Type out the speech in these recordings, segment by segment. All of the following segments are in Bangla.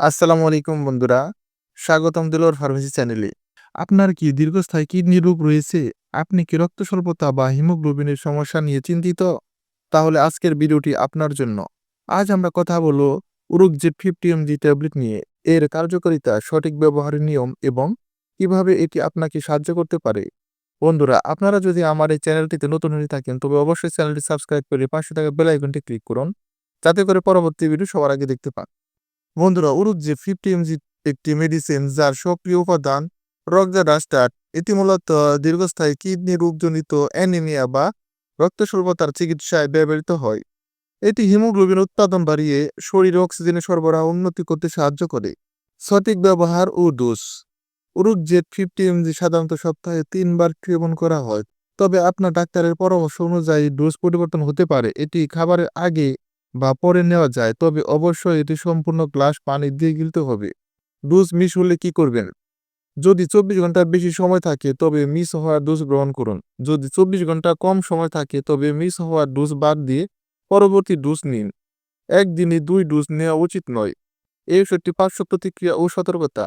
আসসালামু আলাইকুম বন্ধুরা, স্বাগতম দিলোর ফার্মেসি চ্যানেলে। আপনার কি দীর্ঘস্থায়ী কিডনি রোগ রয়েছে? আপনি কি রক্ত স্বল্পতা বা হিমোগ্লোবিনের সমস্যা নিয়ে চিন্তিত? তাহলে আজকের ভিডিওটি আপনার জন্য। আজ আমরা কথা বলব উরুকজেট ফিফটি এমজি ট্যাবলেট নিয়ে। এর কার্যকারিতা, সঠিক ব্যবহারের নিয়ম এবং কীভাবে এটি আপনাকে সাহায্য করতে পারে। বন্ধুরা, আপনারা যদি আমার এই চ্যানেলটিতে নতুন হয়ে থাকেন, তবে অবশ্যই চ্যানেলটি সাবস্ক্রাইব করে পাশে থাকা বেল আইকনটি ক্লিক করুন। যাতে করে পরবর্তী ভিডিও সবার আগে দেখতে পান। বন্ধুরা উরুক যে ফিফটি এমজি একটি মেডিসিন যার সক্রিয় উপাদান রক্তডাস্টার এটি মূলত দীর্ঘস্থায়ী কিডনি রোগজনিত অ্যানিমিয়া বা রক্ত স্বল্পতার চিকিৎসায় ব্যবহৃত হয়। এটি হিমোগ্লোবিন উৎপাদন বাড়িয়ে শরীরে অক্সিজেনের সরবরাহ উন্নতি করতে সাহায্য করে। সঠিক ব্যবহার ও ডোজ উরুক জেট ফিফটি এমজি সাধারণত সপ্তাহে তিনবার সেবন করা হয়। তবে আপনার ডাক্তারের পরামর্শ অনুযায়ী ডোজ পরিবর্তন হতে পারে। এটি খাবারের আগে বা পরে নেওয়া যায়, তবে অবশ্যই এটি সম্পূর্ণ গ্লাস পানি দিয়ে গিলতে হবে। ডোজ মিস হলে কি করবেন? যদি চব্বিশ ঘণ্টার বেশি সময় থাকে, তবে মিস হওয়ার ডোজ গ্রহণ করুন। যদি চব্বিশ ঘণ্টা কম সময় থাকে, তবে মিস হওয়ার ডোজ বাদ দিয়ে পরবর্তী ডোজ নিন। একদিনে দুই ডোজ নেওয়া উচিত নয়। এই ওষুধটি পার্শ্ব প্রতিক্রিয়া ও সতর্কতা।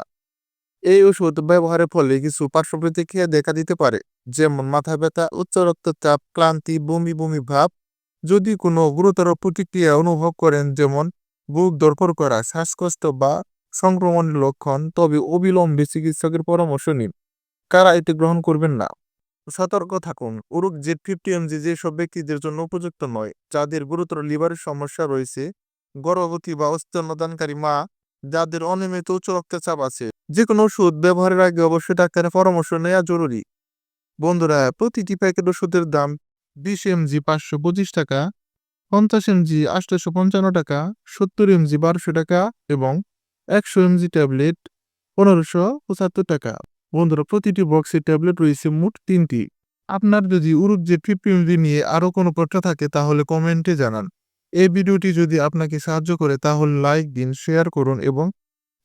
এই ওষুধ ব্যবহারের ফলে কিছু পার্শ্ব প্রতিক্রিয়া দেখা দিতে পারে, যেমন মাথা ব্যথা, উচ্চ রক্তচাপ, ক্লান্তি, বমি বমি ভাব যদি কোনো গুরুতর প্রতিক্রিয়া অনুভব করেন যেমন বুক ধরফর করা, শ্বাসকষ্ট বা সংক্রমণের লক্ষণ, তবে অবিলম্বে চিকিৎসকের পরামর্শ নিন। কারা এটি গ্রহণ করবেন না? সতর্ক থাকুন। উরুক জেড ফিফটি এমজি যেসব ব্যক্তিদের জন্য উপযুক্ত নয়, যাদের গুরুতর লিভারের সমস্যা রয়েছে, গর্ভবতী বা স্তন্যদানকারী মা, যাদের অনিয়মিত উচ্চ রক্তচাপ আছে। যে কোনো ওষুধ ব্যবহারের আগে অবশ্যই ডাক্তারের পরামর্শ নেওয়া জরুরি। বন্ধুরা, প্রতিটি প্যাকেট ওষুধের দাম বিশ এমজি পাঁচশো পঁচিশ টাকা, পঞ্চাশ এমজি আটশোশো পঞ্চান্ন টাকা, সত্তর এমজি বারোশো টাকা এবং একশো এমজি ট্যাবলেট পনেরোশো পঁচাত্তর টাকা। বন্ধুরা, প্রতিটি বক্সে ট্যাবলেট রয়েছে মোট তিনটি। আপনার যদি উরুক যে ফিফটি এমজি নিয়ে আরও কোনো প্রশ্ন থাকে, তাহলে কমেন্টে জানান। এই ভিডিওটি যদি আপনাকে সাহায্য করে, তাহলে লাইক দিন, শেয়ার করুন এবং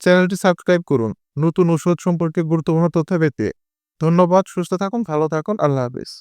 চ্যানেলটি সাবস্ক্রাইব করুন। নতুন ওষুধ সম্পর্কে গুরুত্বপূর্ণ তথ্য পেতে ধন্যবাদ, সুস্থ থাকুন, ভালো থাকুন, আল্লাহ হাফেজ।